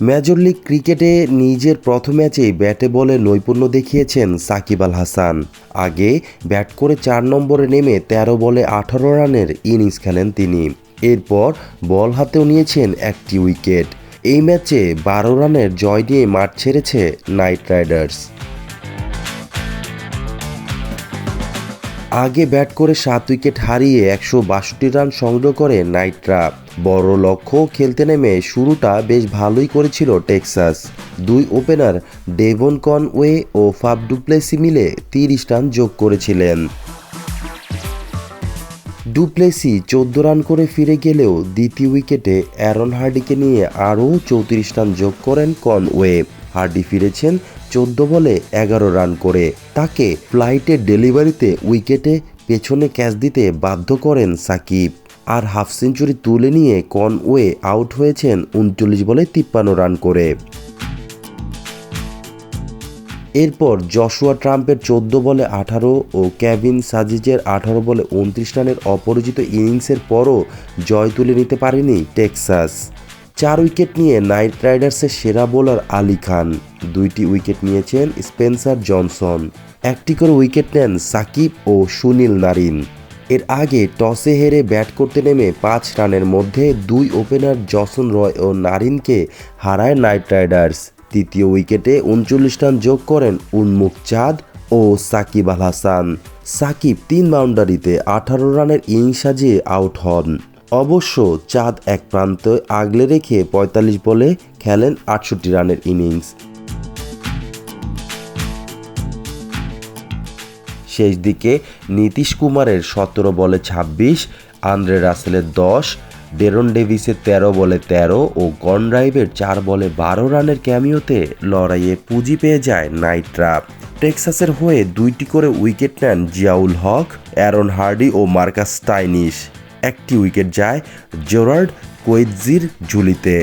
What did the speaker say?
Major league ক্রিকেটে নিজের প্রথম ম্যাচেই ব্যাটে বলে নৈপুণ্য দেখিয়েছেন সাকিব আল হাসান। আগে ব্যাট করে চার নম্বরে নেমে ১৩ বলে আঠারো রানের ইনিংস খেলেন তিনি। এরপর বল হাতেও নিয়েছেন একটি উইকেট। এই ম্যাচে বারো রানের জয় নিয়ে মাঠ ছেড়েছে নাইট রাইডার্স। আগে ব্যাট করে সাত উইকেট হারিয়ে একশো বাষট্টি রান সংগ্রহ করে নাইটরা বড় লক্ষ্য খেলতে নেমে শুরুটা বেশ ভালোই করেছিল টেক্সাস। দুই ওপেনার ডেভন কনওয়ে ও ফাব ডুপ্লেসি মিলে তিরিশ রান যোগ করেছিলেন। ডুপ্লেসি চোদ্দ রান করে ফিরে গেলেও দ্বিতীয় উইকেটে অ্যারন হার্ডিকে নিয়ে আরও চৌত্রিশ রান যোগ করেন কনওয়ে। হার্ডি ফিরেছেন চোদ্দ বলে এগারো রান করে। তাকে ফ্লাইটের ডেলিভারিতে উইকেটে পেছনে ক্যাচ দিতে বাধ্য করেন সাকিব। আর হাফ সেঞ্চুরি তুলে নিয়ে কনওয়ে আউট হয়েছেন উনচল্লিশ বলে তিপ্পান্ন রান করে। এরপর জশুয়া ট্রাম্পের চোদ্দ বলে আঠারো ও ক্যাভিন সাজিজের আঠারো বলে উনত্রিশ রানের অপরাজিত ইনিংসের পরও জয় তুলে নিতে পারেনি টেক্সাস। চার উইকেট নিয়ে নাইট রাইডার্সের সেরা বোলার আলী খান। দুইটি উইকেট নিয়েছেন স্পেন্সার জনসন। একটি করে উইকেট নেন সাকিব ও সুনীল নারিন। এর আগে টসে হেরে ব্যাট করতে নেমে পাঁচ রানের মধ্যে দুই ওপেনার জসন রয় ও নারিনকে হারায় নাইট রাইডার্স। তৃতীয় উইকেটে উনচল্লিশ রান যোগ করেন উন্মুখ চাঁদ ও সাকিব আল হাসান। সাকিব তিন বাউন্ডারিতে আঠারো রানের ইনিংস সাজিয়ে আউট হন। অবশ্য চাঁদ এক প্রান্তে আগলে রেখে পঁয়তাল্লিশ বলে খেলেন আটষট্টি রানের ইনিংস। শেষ দিকে নীতিশ কুমারের সতেরো বলে ছাব্বিশ, আন্দ্রে রাসেলের দশ, ডেরন ডেভিসের তেরো বলে তেরো ও গনড্রাইভের চার বলে বারো রানের ক্যামিওতে লড়াইয়ে পুঁজি পেয়ে যায় নাইটরা। টেক্সাসের হয়ে দুইটি করে উইকেট নেন জিয়াউল হক, অ্যারন হার্ডি ও মার্কাস স্টাইনিশ। একটি উইকেট যায় জোরার্ড কোয়েৎজির ঝুলিতে।